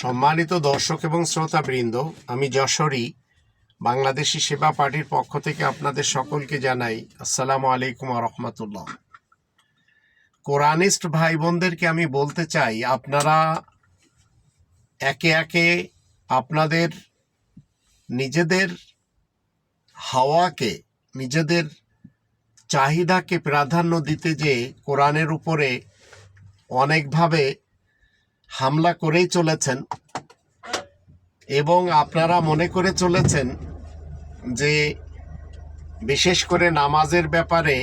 সম্মানিত দর্শক এবং শ্রোতাবৃন্দ, আমি যশোরী, বাংলাদেশি সেবা পার্টির পক্ষ থেকে আপনাদের সকলকে জানাই আসসালামু আলাইকুম রহমতুল্লাহ। কোরআনিস্ট ভাই বোনদেরকে আমি বলতে চাই, আপনারা একে একে আপনাদের নিজেদের হাওয়াকে, নিজেদের চাহিদাকে প্রাধান্য দিতে যে কোরআনের উপরে অনেকভাবে হামলা করেই চলেছেন এবং আপনারা মনে করে চলেছেন যে বিশেষ করে নামাজের ব্যাপারে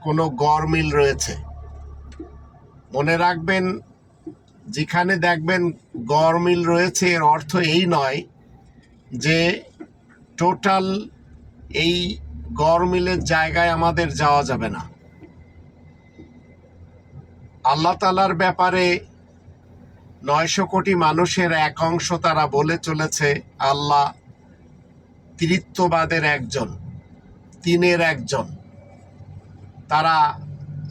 কোনো গরমিল রয়েছে। মনে রাখবেন, যেখানে দেখবেন গরমিল রয়েছে, এর অর্থ এই নয় যে টোটাল এই গরমিলের জায়গায় আমাদের যাওয়া যাবে না। আল্লাহ তালার ব্যাপারে নয়শো কোটি মানুষের এক অংশ তারা বলে চলেছে, আল্লাহ তৃত্ববাদের একজন, তিনের একজন। তারা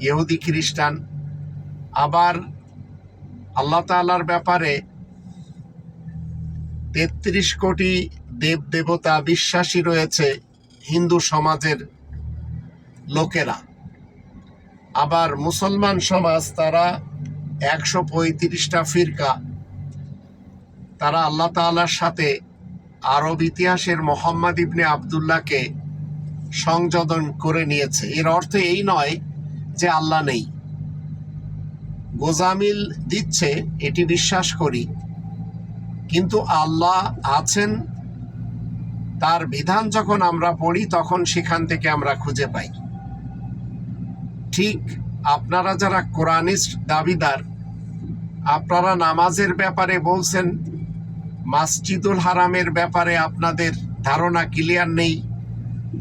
ইহুদি খ্রিস্টান। আবার আল্লাহ তাআলার ব্যাপারে তেত্রিশ কোটি দেব দেবতা বিশ্বাসী রয়েছে হিন্দু সমাজের লোকেরা। আবার মুসলমান সমাজ তারা একশো পঁয়ত্রিশটা ফিরকা। তারা আল্লাহ তাআলার সাথে আরব ইতিহাসের মোহাম্মদ ইবনে আবদুল্লাহকে সংযোজন করে নিয়েছে। এর অর্থ এই নয় যে আল্লাহ নেই। গোজামিল দিচ্ছে, এটি বিশ্বাস করি। কিন্তু আল্লাহ আছেন, তার বিধান যখন আমরা পড়ি, তখন সেখান থেকে আমরা খুঁজে পাই। ঠিক আপনারা যারা কোরআনিস্ট দাবিদার আপনারা নামাজের ব্যাপারে বলছেন, মাসজিদুল হারামের ব্যাপারে আপনাদের ধারণা ক্লিয়ার নেই।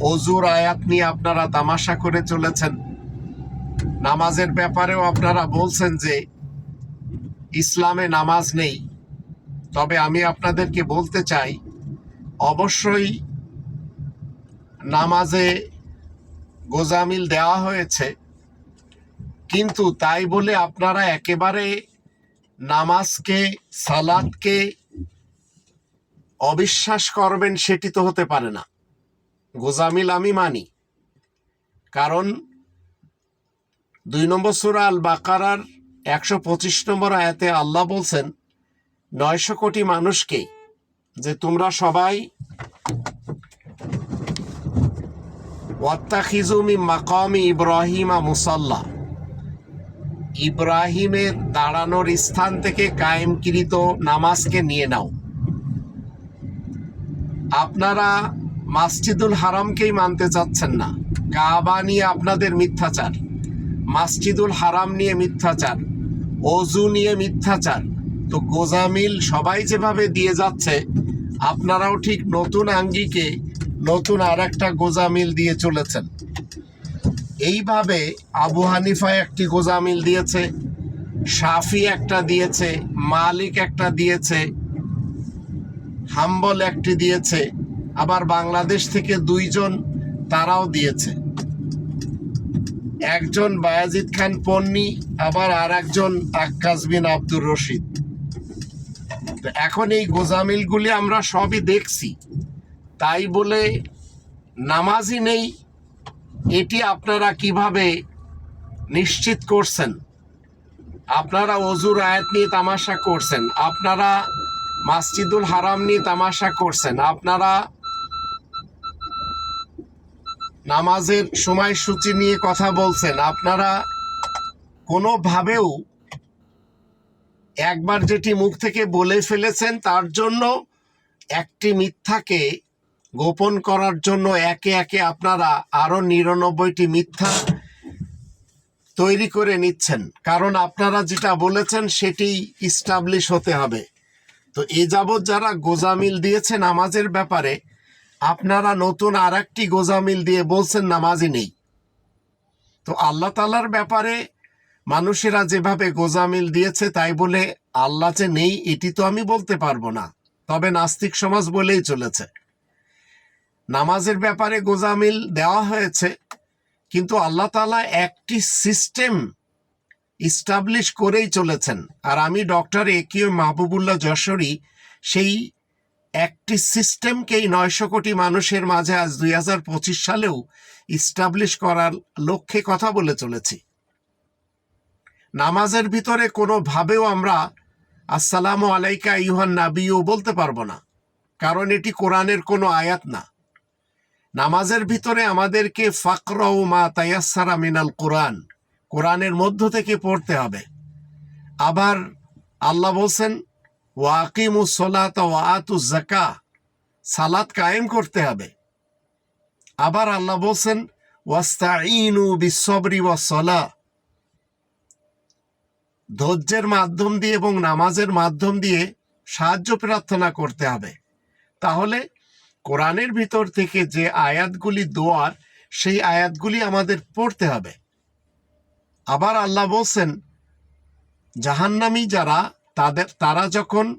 অজুর আয়াত নিয়ে আপনারা তামাশা করে চলেছেন। নামাজের ব্যাপারেও আপনারা বলছেন যে, ইসলামে নামাজ নেই। তবে আমি আপনাদেরকে বলতে চাই, অবশ্যই নামাজে গোজামিল দেওয়া হয়েছে। কিন্তু তাই বলে আপনারা একেবারে নামাজকে সালাদকে অবিশ্বাস করবেন সেটি তো হতে পারে না। গোজামিল আমি মানি। কারণ দুই নম্বর সুরা আল বাকারার একশো পঁচিশ নম্বর আয়াতে আল্লাহ বলছেন, নয়শো কোটি মানুষকে যে তোমরা সবাই ওয়াত্তাখিজুমি মাকামি ইব্রাহিমা মুসাল্লা। ইব্রাহিমের দাঁড়ানোর স্থান থেকে কায়েমকৃত নামাজকে নিয়ে নাও। আপনারা মাসজিদুল হারামকেই মানতে চাচ্ছেন না। কাবা নিয়ে আপনাদের মিথ্যাচার, মাসজিদুল হারাম নিয়ে মিথ্যাচার অজু নিয়ে মিথ্যাচার। তো গোজামিল সবাই যেভাবে দিয়ে যাচ্ছে, আপনারাও ঠিক নতুন আঙ্গিকে নতুন আর একটা গোজামিল দিয়ে চলেছেন। এইভাবে আবু হানিফা একটি গোজামিল দিয়েছে, শাফি একটা দিয়েছে, মালিক একটা দিয়েছে, হাম্বল একটি দিয়েছে, আবার বাংলাদেশ থেকে দুইজন তারাও দিয়েছে। একজন বায়াজিদ খান পন্নী, আবার আর একজন আক্কাস বিন আব্দুর রশিদ। তো এখন এই গোজামিলগুলি আমরা সবই দেখছি। তাই বলে নামাজই নেই এটি আপনারা কীভাবে নিশ্চিত করছেন? আপনারা অজুর আয়াত নিয়ে তামাশা করছেন। আপনারা মাসজিদুল হারাম নিয়ে তামাশা করছেন। আপনারা নামাজের সময়সূচি নিয়ে কথা বলছেন। আপনারা কোনোভাবেও একবার যেটি মুখ থেকে বলে ফেলেছেন, তার জন্য একটি মিথ্যাকে গোপন করার জন্য একে একে আপনারা আরও নিরানব্বইটি মিথ্যা তৈরি করে নিচ্ছেন। কারণ আপনারা যেটা বলেছেন সেটি ইস্টাবলিশ হতে হবে। তো এ যাবৎ যারা গোজামিল দিয়েছে নামাজের ব্যাপারে, আপনারা নতুন আর একটি গোজামিল দিয়ে বলছেন নামাজই নেই। তো আল্লাহ তালার ব্যাপারে মানুষেরা যেভাবে গোজামিল দিয়েছে তাই বলে আল্লাহ যে নেই, এটি তো আমি বলতে পারব না। তবে নাস্তিক সমাজ বলেই চলেছে। নামাজের ব্যাপারে গোজামিল দেওয়া হয়েছে, কিন্তু আল্লাহ তালা একটি সিস্টেম ইস্টাবলিশ করেই চলেছেন। আর আমি doctor A Q Mahbubullah Jashori, সেই একটি সিস্টেমকেই নয়শো কোটি মানুষের মাঝে আজ দুই হাজার পঁচিশ সালেও ইস্টাবলিশ করার লক্ষ্যে কথা বলে চলেছি। নামাজের ভিতরে কোনোভাবেও আমরা আসসালামু আলাইকা ইউহান নাবিও বলতে পারব না, কারণ এটি কোরআনের কোনো আয়াত না। নামাজের ভিতরে আমাদেরকে ফাকর মা তায়াসারা মিনাল কোরআন, কোরআনের মধ্য থেকে পড়তে হবে। আবার আল্লাহ বলছেন ওয়াকিমু সলাত ওয়াতু জাকা সালাত কায়েম করতে হবে। আবার আল্লাহ বলছেন ওয়াস্তাইনু বিসবরি ওয়াসলা ধৈর্যের মাধ্যম দিয়ে এবং নামাজের মাধ্যম দিয়ে সাহায্য প্রার্থনা করতে হবে। তাহলে কোরআনের ভিতর থেকে যে আয়াতগুলি দোয়ার, সেই আয়াতগুলি আমাদের পড়তে হবে। আবার আল্লাহ বলছেন, জাহান্নামী যারা, তাদের, তারা যখন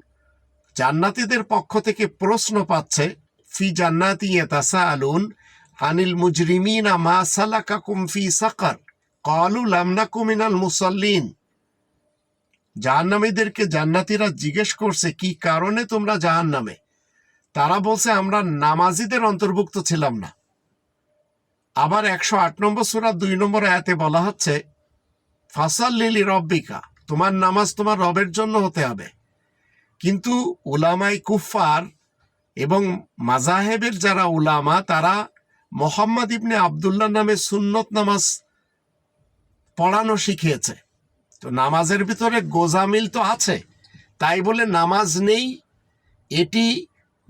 জান্নাতীদের পক্ষ থেকে প্রশ্ন পাচ্ছে, ফি জান্নাতি ইয়াতাসা আলুন আনিল মুজরিমিনা মা সালাকাকুম কুমফি সাকার, কালু লামনাকু মিনাল মুসাল্লিন। জাহান্নামীদেরকে জান্নাতীরা জিজ্ঞেস করছে, কি কারণে তোমরা জাহান্নামে? তারা বলছে, আমরা নামাজিদের অন্তর্ভুক্ত ছিলাম না। আবার একশো আট নম্বর সুরা দুই নম্বর আয়াতে বলা হচ্ছে ফাসাল লিলি রব্বিকা, তোমার নামাজ তোমার রবের জন্য হতে হবে। কিন্তু উলামাই কুফার এবং মাজাহেবের যারা উলামা, তারা মোহাম্মদ ইবনে আবদুল্লাহ নামে সুন্নত নামাজ পড়ানো শিখিয়েছে। তো নামাজের ভিতরে গোজামিল তো আছে, তাই বলে নামাজ নেই, এটি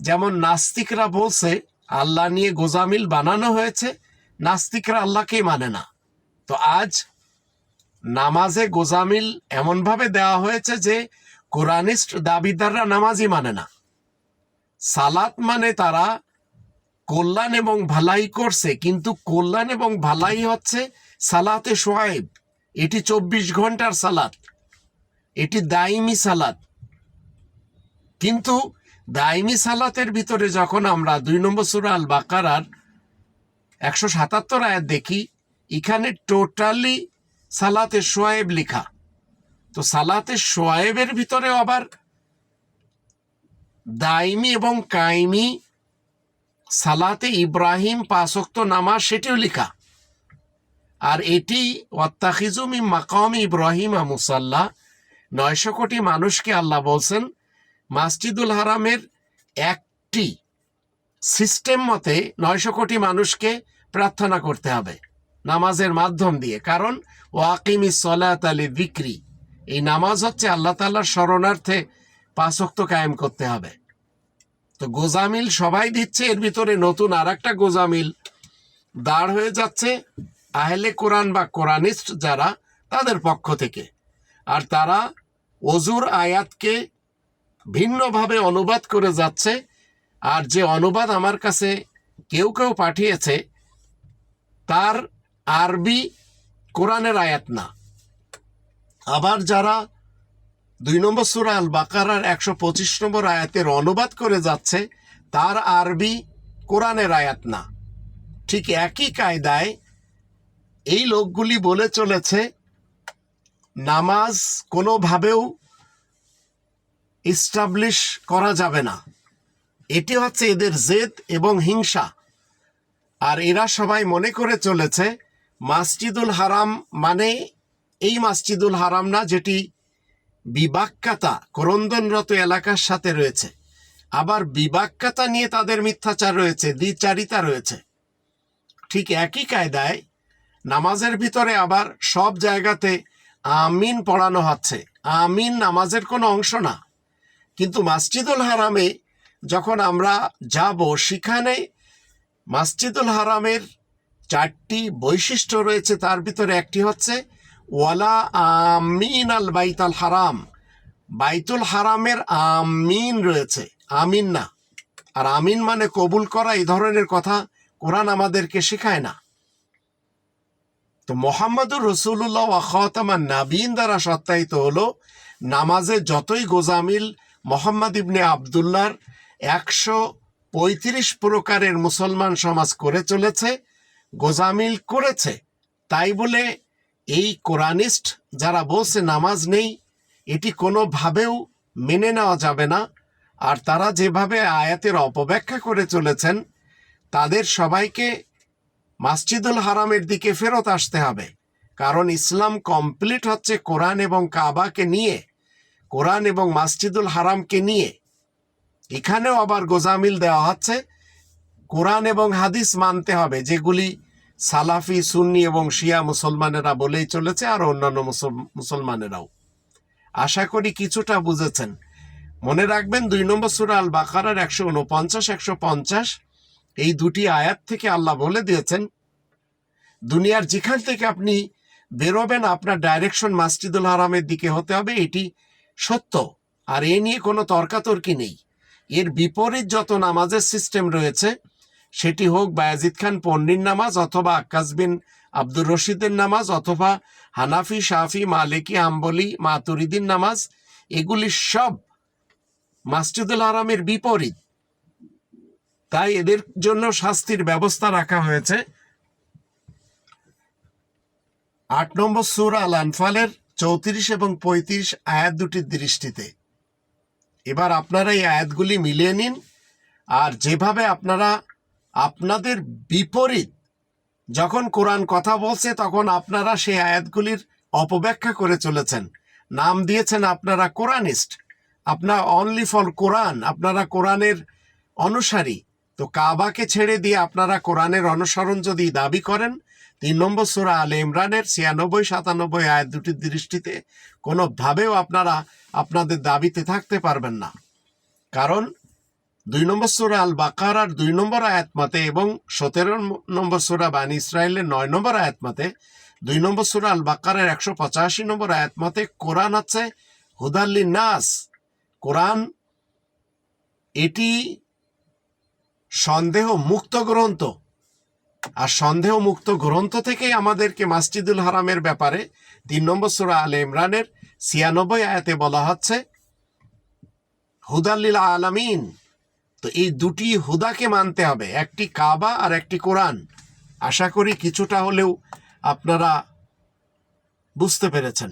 যেমন নাস্তিকরা বলছে, আল্লাহ নিয়ে গোজামিল বানানো হয়েছে, নাস্তিকরা আল্লাহকেই মানে না। তো আজ নামাজে গোজামিল এমনভাবে দেওয়া হয়েছে যে, কোরআনিস্ট দাবিদাররা নামাজই মানে না। সালাত মানে তারা কল্যাণ এবং ভালাই করছে, কিন্তু কল্যাণ এবং ভালাই হচ্ছে সালাতে সোয়াইব। এটি চব্বিশ ঘণ্টার সালাত। এটি দাইমি সালাত। কিন্তু দাইমি সালাতের ভিতরে যখন আমরা দুই নম্বর সুরা আল বাকারার একশো সাতাত্তর আয়াত দেখি, এখানে টোটালি সালাতে সোয়েব লেখা। তো সালাতে সোয়েবের ভিতরে আবার দাইমি এবং কাইমি সালাতে ইব্রাহিম পাশক্ত নামা সেটিও লেখা। আর এটি ওয়াত্তাখিজুমি মাকাম ইব্রাহিম মুসাল্লাহ নয়শো কোটি মানুষকে আল্লাহ বলছেন মাসজিদুল হারামের একটি সিস্টেম মতে নয়শো কোটি মানুষকে প্রার্থনা করতে হবে নামাজের মাধ্যম দিয়ে। কারণ ওয়াকিমি সলাত আলী বিক্রি এই নামাজ হচ্ছে আল্লাহ তাল্লার শরণার্থে পাঁচক্ত কায়েম করতে হবে। তো গোজামিল সবাই দিচ্ছে, এর ভিতরে নতুন আর একটা গোজামিল দাঁড় হয়ে যাচ্ছে আহলে কোরআন বা কোরআনিস্ট যারা, তাদের পক্ষ থেকে। আর তারা অজুর আয়াতকে ভিন্নভাবে অনুবাদ করে যাচ্ছে, আর যে অনুবাদ আমার কাছে কেউ কেউ পাঠিয়েছে, তার আরবি কোরআনের আয়াত না। আবার যারা দুই নম্বর সুরা আল বাকারার একশো পঁচিশ নম্বর আয়াতের অনুবাদ করে যাচ্ছে, তার আরবি কোরআনের আয়াত না। ঠিক একই কায়দায় এই লোকগুলি বলে চলেছে, নামাজ কোনোভাবেও ইস্টাবলিশ করা যাবে না। এটি হচ্ছে এদের জেদ এবং হিংসা। আর এরা সবাই মনে করে চলেছে, মাসজিদুল হারাম মানে এই মাসজিদুল হারাম না যেটি বিবাক্কাতা করন্দনরত এলাকার সাথে রয়েছে। আবার বিবাক্কাতা নিয়ে তাদের মিথ্যাচার রয়েছে, দ্বিচারিতা রয়েছে। ঠিক একই কায়দায় নামাজের ভিতরে আবার সব জায়গাতে আমিন পড়ানো হচ্ছে। আমিন নামাজের কোনো অংশ না। কিন্তু মাসজিদুল হারামে যখন আমরা যাব, সেখানে মাসজিদুল হারামের চারটি বৈশিষ্ট্য রয়েছে। তার ভিতরে একটি হচ্ছে, ওয়ালা আমিন আল বাইতাল হারাম। বাইতুল হারামের আমিন রয়েছে। আমিন না। আর আমিন মানে কবুল করা, এই ধরনের কথা কোরআন আমাদেরকে শেখায় না। তো মোহাম্মদুর রসুল্লাহ আখাতামান নাবিন দ্বারা সত্যায়িত হলো, নামাজে যতই গোজামিল মোহাম্মদ ইবনে আবদুল্লার একশো পঁয়ত্রিশ প্রকারের মুসলমান সমাজ করে চলেছে, গোজামিল করেছে। তাই বলে এই কোরআনিস্ট যারা বলছে নামাজ নেই, এটি কোনোভাবেও মেনে নেওয়া যাবে না। আর তারা যেভাবে আয়াতের অপব্যাখ্যা করে চলেছেন, তাদের সবাইকে মাসজিদুল হারামের দিকে ফেরত আসতে হবে। কারণ ইসলাম কমপ্লিট হচ্ছে কোরআন এবং কাবাকে নিয়ে কোরআন এবং মাসজিদুল হারামকে নিয়ে এখানেও আবার গোজামিল দেওয়া হচ্ছে। কোরআন এবং হাদিস মানতে হবে, যেগুলি সালাফি, সুন্নি এবং শিয়া মুসলমানেরা বলেই চলেছে আর অন্যান্য মুসলমানেরাও। আশা করি কিছুটা বুঝেছেন। মনে রাখবেন, দুই নম্বর সুরা আল বাকারার একশো উনপঞ্চাশ একশো পঞ্চাশ, এই দুটি আয়াত থেকে আল্লাহ বলে দিয়েছেন, দুনিয়ার যেখান থেকে আপনি বেরোবেন, আপনার ডাইরেকশন মাসজিদুল হারামের দিকে হতে হবে। এটি সত্য। আর এ নিয়ে কোনো তর্কাতর্কি নেই। এর বিপরীত যত নামাজের সিস্টেম রয়েছে, সেটি হোক বায়াজিদ খান পন্ডির নামাজ অথবা আক্কাস বিন আব্দুর রশিদের নামাজ অথবা হানাফি, শাফি, মালিকি আম্বলি মাতুরিদিন নামাজ, এগুলি সব মাসজিদুল হারামের বিপরীত। তাই এদের জন্য শাস্তির ব্যবস্থা রাখা হয়েছে। আট নম্বর সুর আল আনফালের চৌত্রিশ এবং পঁয়ত্রিশ আয়াত দুটির দৃষ্টিতে। এবার আপনারা এই আয়াতগুলি মিলিয়ে নিন, আর যেভাবে আপনারা আপনাদের বিপরীত যখন কোরআন কথা বলছে, তখন আপনারা সেই আয়াতগুলির অপব্যাখ্যা করে চলেছেন। নাম দিয়েছেন আপনারা কোরআনিস্ট আপনার অনলি ফর কোরআন, আপনারা কোরআনের অনুসারী। তো কাবাকে ছেড়ে দিয়ে আপনারা কোরআনের অনুসরণ যদি দাবি করেন তিন নম্বর সুরা আলে ইমরানের ছিয়ানব্বই, সাতানব্বই আয়াত দুটির দৃষ্টিতে কোনোভাবেও আপনারা আপনাদের দাবিতে থাকতে পারবেন না। কারণ দুই নম্বর সুরা আল বাকারার দুই নম্বর আয়াত মতে এবং সতেরো নম্বর সুরা বানি ইসরায়েলের নয় নম্বর আয়াত মতে, দুই নম্বর সুরা আল বাকারের একশো পঁচাশি নম্বর আয়াত মতে কোরআন আছে হুদাল্লি নাস কোরআন এটি সন্দেহ মুক্ত গ্রন্থ। আর সন্দেহ মুক্ত গ্রন্থ থেকেই আমাদেরকে মাসজিদুল হারামের ব্যাপারে তিন নম্বর সুরা আলে ইমরানের ছিয়ানব্বই আয়াতে বলা হচ্ছে হুদাল্লিল আলামিন। তো এই দুটি হুদাকে মানতে হবে, একটি কাবা আর একটি কোরআন। আশা করি কিছুটা হলেও আপনারা বুঝতে পেরেছেন।